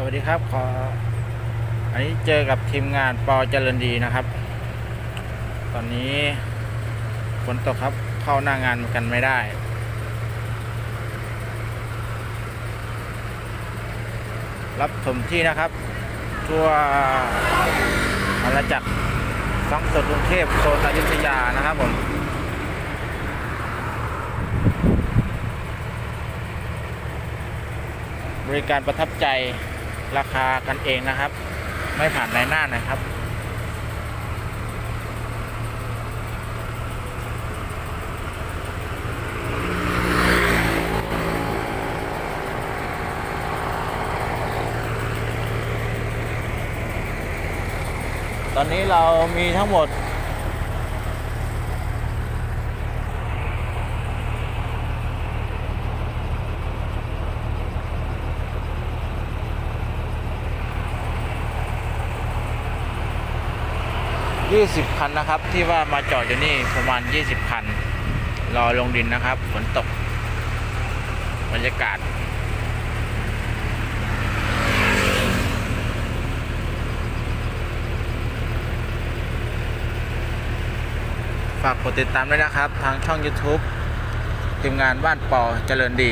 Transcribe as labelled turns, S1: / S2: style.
S1: สวัสดีครับขอ อันนี้เจอกับทีมงานปอเจริญดีนะครับ ตอนนี้ฝนตกครับเข้าหน้างานกันไม่ได้ รับชมที่นะครับ ทั่วอาณาจักรฟังสดกรุงเทพโซนอยุธยานะครับผมบริการประทับใจ ราคากันเองนะครับ ไม่ผ่านในหน้านะครับตอนนี้เรามีทั้งหมด 20 คันนะครับ ที่ว่ามาจอดอยู่นี่ประมาณ 20 คัน รอลงดินนะครับฝนตกบรรยากาศ ฝากกดติดตามด้วยนะครับ ทางช่อง YouTube ทีมงานบ้านปอเจริญดี